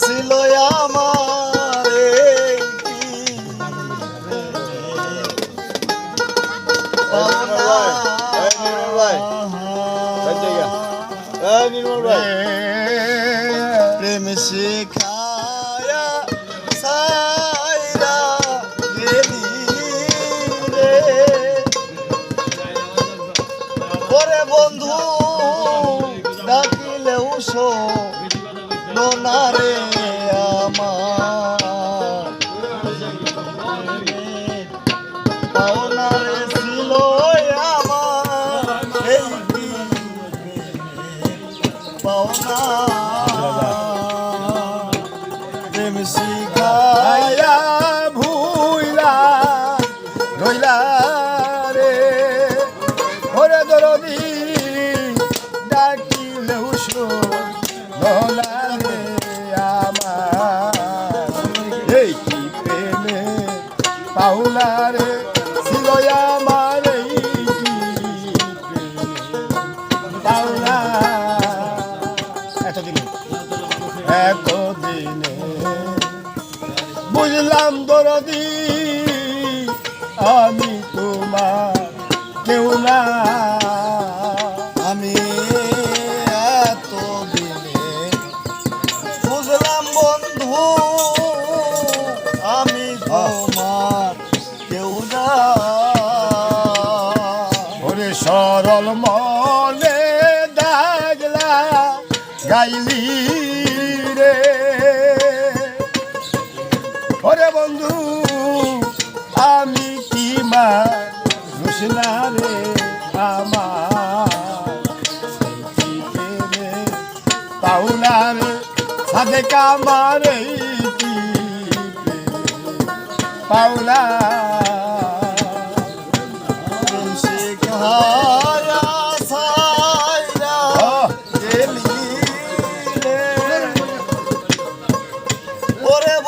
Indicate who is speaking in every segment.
Speaker 1: ছিল আমার
Speaker 2: নির্মল ভাই
Speaker 1: প্রেম শিখায়া সাইরা গেলি রে। ওরে বন্ধু ডাকিলেও শো
Speaker 2: শোনা রে আমার কি প্রেমে পাউলা রে ছিল আমার কি প্রেমে পাউলা এতদিন এতদিনে বুঝলাম দরদি আমি তোমার কেউ না মনে দাগলা গাইলি রে। ওরে বন্ধু, আমি কি মা রুসনা রে আমার? পাউলা রে সাদে কামারে পাউলা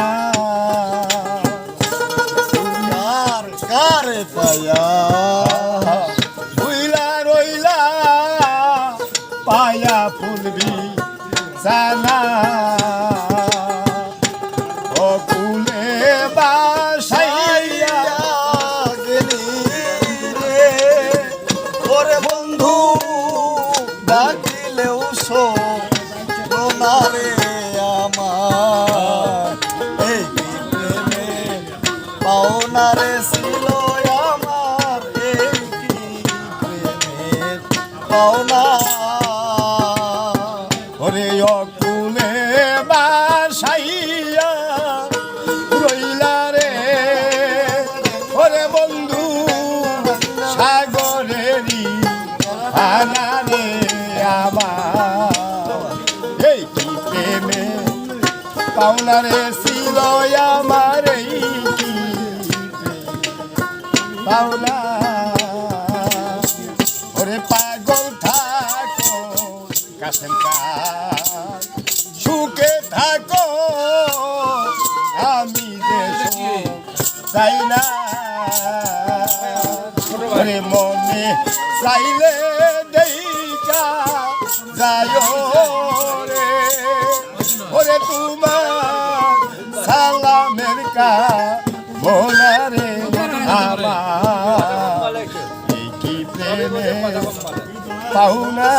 Speaker 1: সানা
Speaker 2: কার পায়া ভুইলা রইলা পায়া ফুলবি
Speaker 1: ওরে বন্ধু ডাকিলেও শো পাওনা রে ছিল আমার এই কি প্রেমের পাওনা
Speaker 2: ওরে অকুলে বাসাইয়া রইলা রে, ওরে বন্ধু সাগরেরই আনা রে আমার। এই প্রেমে পাওনা রে আমার এই পাওনা ওরে পাগল থাকো কাসেম সুখে থাকো, আমি চাই না। ওরে মনে চাইলে দেইকা যায় রে। ওরে তোমার সালামের কা মোলা রে। আমার কি প্রেমে পাওনা